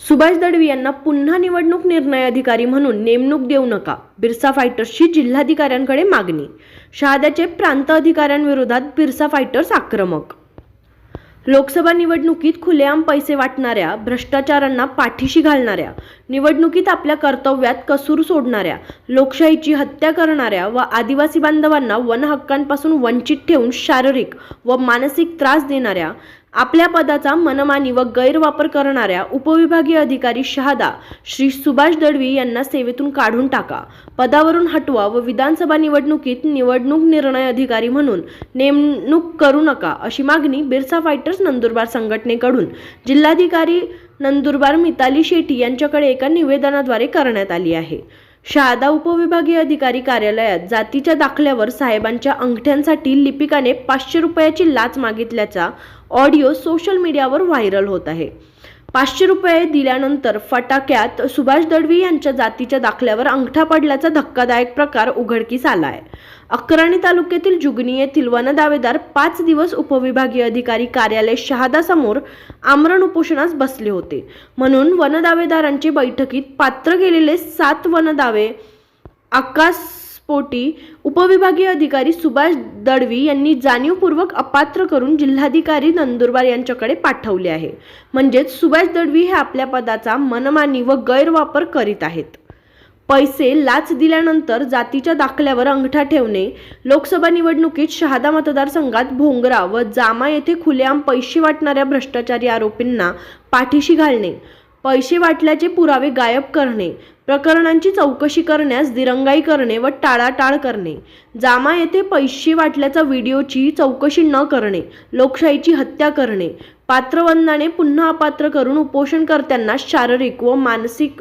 सुभाष दडवी यांना पुन्हा निवडणूक निर्णय अधिकारी म्हणून नेमणूक देऊ नका. बिरसा फायटर्सची जिल्हाधिकाऱ्यांकडे मागणी. शहाद्याचे प्रांत अधिकाऱ्यांविरोधात बिरसा फायटर्स आक्रमक. लोकसभा निवडणुकीत खुलेआम पैसे वाटणाऱ्या भ्रष्टाचारांना पाठीशी घालणाऱ्या निवडणुकीत आपल्या कर्तव्यात कसूर सोडणाऱ्या लोकशाहीची हत्या करणाऱ्या व आदिवासी बांधवांना वनहक्कांपासून वंचित ठेवून शारीरिक व मानसिक त्रास देणाऱ्या आपल्या पदाचा मनमानी व गैरवापर करणाऱ्या उपविभागीय अधिकारी शहादा श्री सुभाष दळवी यांना सेवेतून काढून टाका. पदावरून हटवा व विधानसभा निवडणुकीत निवडणूक निर्णय अधिकारी म्हणून नेमणूक करू नका अशी मागणी बिरसा फायटर्स नंदुरबार संघटनेकडून जिल्हाधिकारी नंदुरबार मिताली शेट्टी यांच्याकडे एका निवेदनाद्वारे करण्यात आली आहे. शहादा उपविभागीय अधिकारी कार्यालयात जातीच्या दाखल्यावर साहेबांच्या अंगठ्यांसाठी लिपिकाने पाचशे रुपयाची लाच मागितल्याचा ऑडिओ सोशल मीडियावर व्हायरल होत आहे. पाचशे रुपये दिल्यानंतर फटाक्यात सुभाष दळवी यांच्या जातीच्या दाखल्यावर अंगठा पडल्याचा धक्कादायक प्रकार उघडकीस आला आहे अक्राणी तालुक्यातील जुगनी येथील वनदावेदार पाच दिवस उपविभागीय अधिकारी कार्यालय शहादासमोर आमरण उपोषणास बसले होते. म्हणून वनदावेदारांची बैठकीत पात्र गेलेले सात वनदावे आकाशपोटी उपविभागीय अधिकारी सुभाष दडवी यांनी जाणीवपूर्वक अपात्र करून जिल्हाधिकारी नंदुरबार यांच्याकडे पाठवले आहे. म्हणजेच सुभाष दडवी हे आपल्या पदाचा मनमानी व गैरवापर करीत आहेत. पैसे लाच दिल्यानंतर जातीच्या दाखल्यावर अंगठा ठेवणे लोकसभा निवडणुकीत शहादा मतदारसंघात भोंगरा व जामा येथे खुलेआम पैसे वाटणाऱ्या भ्रष्टाचारी आरोपींना पाठीशी घालणे पैसे वाटल्याचे पुरावे गायब करणे प्रकरणांची चौकशी करण्यास दिरंगाई करणे व टाळाटाळ करणे. जामा येथे पैसे वाटल्याचा व्हिडिओची चौकशी न करणे लोकशाहीची हत्या करणे पात्रवंदाने पुन्हा अपात्र करून उपोषणकर्त्यांना शारीरिक व मानसिक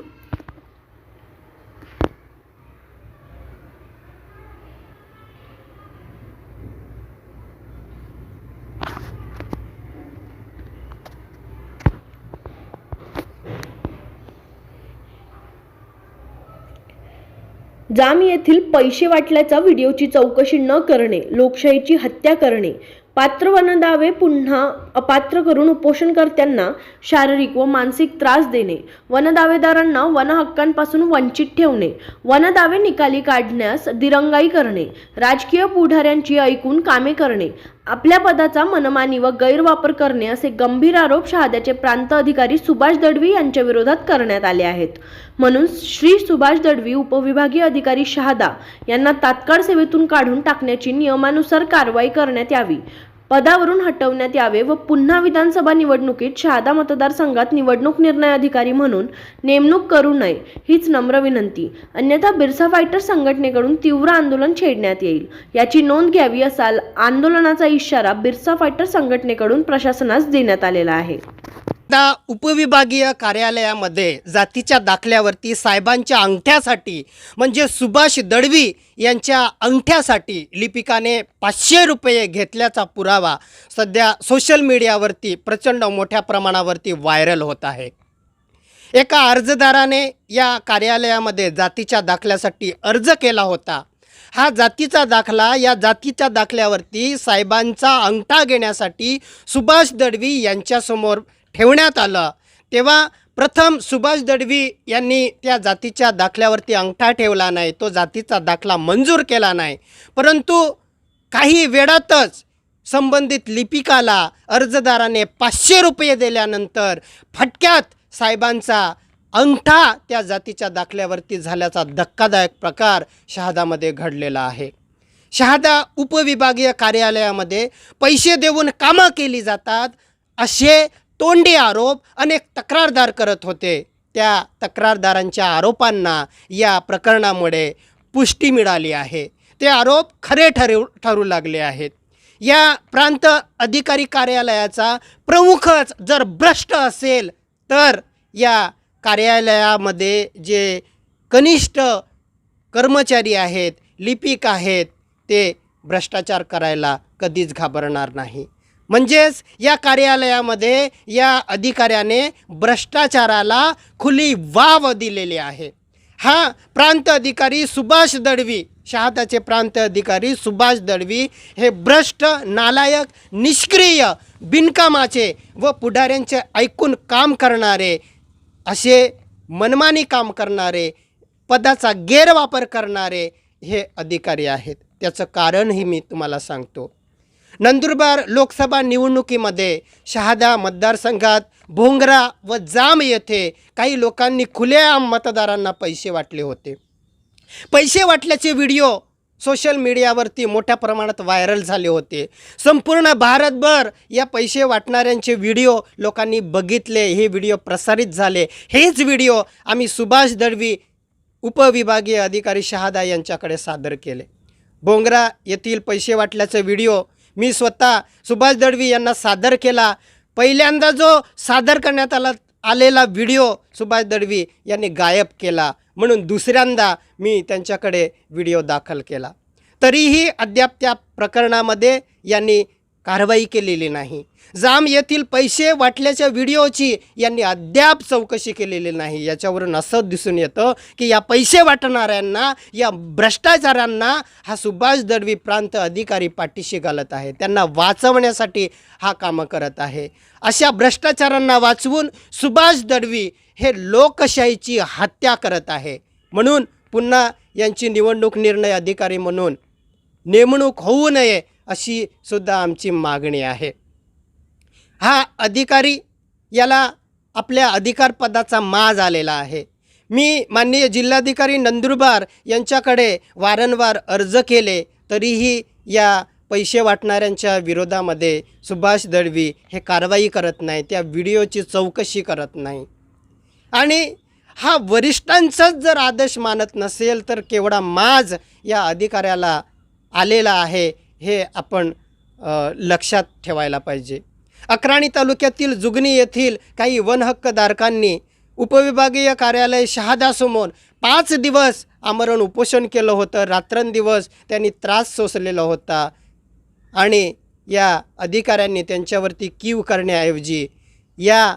जाम येथील पैसे वाटल्याचा व्हिडिओची चौकशी न करणे लोकशाहीची हत्या करणे पात्र वनदावे पुन्हा अपात्र करून उपोषणकर्त्यांना शारीरिक व मानसिक त्रास देणे वनदावेदारांना वनहक्कांपासून वंचित ठेवणे वनदावे निकाली काढण्यास दिरंगाई करणे राजकीय पुढाऱ्यांची ऐकून कामे करणे आपल्या पदाचा मनमानी व गैरवापर करणे असे गंभीर आरोप शहाद्याचे प्रांत अधिकारी सुभाष दडवी यांच्या विरोधात करण्यात आले आहेत. म्हणून श्री सुभाष दडवी उपविभागीय अधिकारी शहादा यांना तात्काळ सेवेतून काढून टाकण्याची नियमानुसार कारवाई करण्यात यावी. पदावरून हटवण्यात यावे व पुन्हा विधानसभा निवडणुकीत शहादा मतदारसंघात निवडणूक निर्णय अधिकारी म्हणून नेमणूक करू नये हीच नम्र विनंती. अन्यथा बिरसा फायटर संघटनेकडून तीव्र आंदोलन छेडण्यात येईल. याची नोंद घ्यावी असा आंदोलनाचा इशारा बिरसा फायटर संघटनेकडून प्रशासनास देण्यात आलेला आहे. आता उपविभागीय कार्यालयामध्ये जातीच्या दाखल्यावरती साहेबांच्या अंगठ्यासाठी म्हणजे सुभाष दळवी यांच्या अंगठ्यासाठी लिपिकाने पाचशे रुपये घेतल्याचा पुरावा सध्या सोशल मीडियावरती प्रचंड मोठ्या प्रमाणावरती व्हायरल होत आहे. एका अर्जदाराने या कार्यालयामध्ये जातीच्या दाखल्यासाठी अर्ज केला होता. हा जातीचा दाखला या जातीच्या दाखल्यावरती साहेबांचा अंगठा घेण्यासाठी सुभाष दडवी यांच्यासमोर ठेवण्यात आलं. तेव्हा प्रथम सुभाष दडवी यांनी त्या जातीच्या दाखल्यावरती अंगठा ठेवला नाही. तो जातीचा दाखला मंजूर केला नाही. परंतु काही वेळातच संबंधित लिपिकाला अर्जदाराने पाचशे रुपये दिल्यानंतर फटक्यात साहेबांचा अंगठा त्या जातीच्या दाखल्यावरती झाल्याचा धक्कादायक प्रकार शहादामध्ये घडलेला आहे. शहादा उपविभागीय कार्यालयामध्ये पैसे देऊन कामं केली जातात असे तोंडी आरोप अनेक तक्रारदार करत होते. त्या तक्रारदारांच्या आरोपांना या प्रकरणामुळे पुष्टी मिळाली आहे. ते आरोप खरे ठरू ठरू लागले आहेत. या प्रांत अधिकारी कार्यालयाचा प्रमुखच जर भ्रष्ट असेल तर या कार्यालयामध्ये जे कनिष्ठ कर्मचारी आहेत लिपिक आहेत ते भ्रष्टाचार करायला कधीच घाबरणार नाही. म्हणजेच या कार्यालयामध्ये या अधिकाऱ्याने भ्रष्टाचाराला खुली वाव दिलेली आहे. हा प्रांत अधिकारी सुभाष दळवी शहादाचे प्रांत अधिकारी सुभाष दळवी हे भ्रष्ट नालायक निष्क्रिय बिनकामाचे व पुढाऱ्यांचे ऐकून काम करणारे असे मनमानी काम करणारे पदाचा गैरवापर करणारे हे अधिकारी आहेत. त्याचं कारणही मी तुम्हाला सांगतो. नंदुरबार लोकसभा निवडणुकीमध्ये शहादा मतदारसंघात भोंगरा व जाम येथे काही लोकांनी खुलेआम मतदारांना पैसे वाटले होते. पैसे वाटल्याचे व्हिडिओ सोशल मीडियावरती मोठ्या प्रमाणात व्हायरल झाले होते. संपूर्ण भारतभर या पैसे वाटणाऱ्यांचे व्हिडिओ लोकांनी बघितले हे व्हिडिओ प्रसारित झाले. हेच व्हिडिओ आम्ही सुभाष दळवी उपविभागीय अधिकारी शहादा यांच्याकडे सादर केले. बोंगरा येथील पैसे वाटल्याचे व्हिडिओ मी स्वतः सुभाष दळवी यांना सादर केला. पहिल्यांदा जो सादर करण्यात आला आलेला व्हिडिओ सुभाष दळवी यांनी गायब केला. म्हणून दुसऱ्यांदा मी त्यांच्याकडे व्हिडिओ दाखल केला. तरीही अद्याप त्या प्रकरणामध्ये यांनी कारवाई केलेली नाही. जाम येथील पैसे वाटल्याच्या व्हिडिओची यांनी अद्याप चौकशी केलेली नाही. याच्यावरून असं दिसून येतं की या पैसे वाटणाऱ्यांना या भ्रष्टाचारांना हा सुभाष दडवी प्रांत अधिकारी पाठीशी घालत आहे. त्यांना वाचवण्यासाठी हा कामं करत आहे. अशा भ्रष्टाचारांना वाचवून सुभाष दडवी हे लोकशाहीची हत्या करत आहे. म्हणून पुन्हा यांची निवडणूक निर्णय अधिकारी म्हणून नेमणूक होऊ नये अशी सुद्धा आमची मागणी आहे. हा अधिकारी याला आपल्या अधिकारपदाचा माज आलेला आहे. मी माननीय जिल्हाधिकारी नंदुरबार यांच्याकडे वारंवार अर्ज केले तरीही या पैसे वाटणाऱ्यांच्या विरोधामध्ये सुभाष दळवी हे कारवाई करत नाही त्या व्हिडिओची चौकशी करत नाही. आणि हा वरिष्ठांचाच जर आदेश मानत नसेल तर केवढा माज या अधिकाऱ्याला आलेला आहे हे आपण लक्षात ठेवायला पाहिजे. अक्राणी तालुक्यातील जुगनी येथील काही वनहक्कधारकांनी उपविभागीय कार्यालय शहादासमोर पाच दिवस आमरण उपोषण केलं होतं. रात्रंदिवस त्यांनी त्रास सोसलेला होता आणि या अधिकाऱ्यांनी त्यांच्यावरती कीव करण्याऐवजी या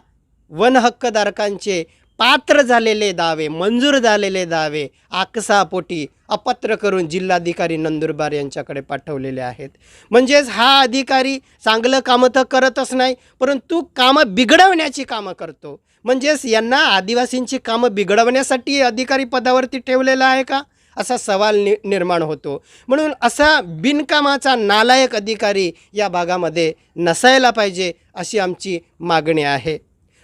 वनहक्कधारकांचे पात्र झालेले दावे मंजूर झालेले दावे आकसापोटी अपत्र करून जिल्हाधिकारी नंदुरबार यांच्याकडे पाठवलेले आहेत. म्हणजेच हा अधिकारी चांगलं कामं तर करतच नाही परंतु कामं बिघडवण्याची कामं करतो. म्हणजेच यांना आदिवासींची कामं बिघडवण्यासाठी अधिकारी पदावरती ठेवलेला आहे का? असा सवाल नि निर्माण होतो. म्हणून असा बिनकामाचा नालायक अधिकारी या भागामध्ये नसायला पाहिजे अशी आमची मागणी आहे.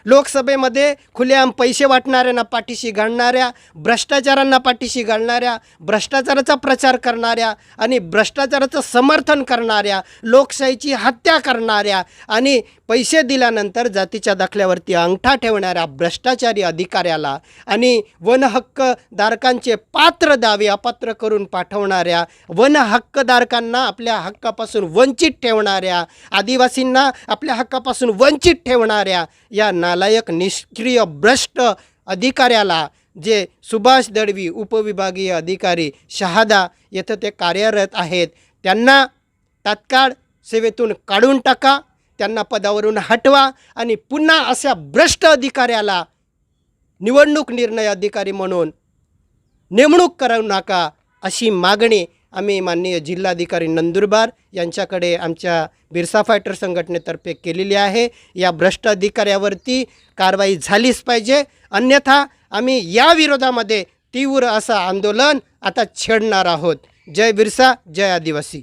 लोकसभेमध्ये खुलेआम पैसे वाटणाऱ्यांना पाठीशी घालणाऱ्या भ्रष्टाचारांना पाठीशी घालणाऱ्या भ्रष्टाचाराचा प्रचार करणाऱ्या आणि भ्रष्टाचाराचं समर्थन करणाऱ्या लोकशाहीची हत्या करणाऱ्या आणि पैसे दिल्यानंतर जातीच्या दाखल्यावरती अंगठा ठेवणाऱ्या भ्रष्टाचारी अधिकाऱ्याला आणि वनहक्कधारकांचे पात्र दावे अपात्र करून पाठवणाऱ्या वन हक्कधारकांना आपल्या हक्कापासून वंचित ठेवणाऱ्या आदिवासींना आपल्या हक्कापासून वंचित ठेवणाऱ्या या नालायक निष्क्रिय भ्रष्ट अधिकाऱ्याला जे सुभाष दळवी उपविभागीय अधिकारी शहादा येथं ते कार्यरत आहेत त्यांना तात्काळ सेवेतून काढून टाका त्यांना पदावरून हटवा आणि पुन्हा अशा भ्रष्ट अधिकाऱ्याला निवडणूक निर्णय अधिकारी म्हणून नेमणूक करू नका अशी मागणी आम्ही माननीय जिल्हाधिकारी नंदुरबार यांच्याकडे आमच्या बिरसा फायटर संघटनेतर्फे केलेली आहे. या भ्रष्ट अधिकाऱ्यावरती कारवाई झालीच पाहिजे. अन्यथा आम्ही या विरोधामध्ये तीव्र असं आंदोलन आता छेडणार आहोत. जय बिरसा जय आदिवासी.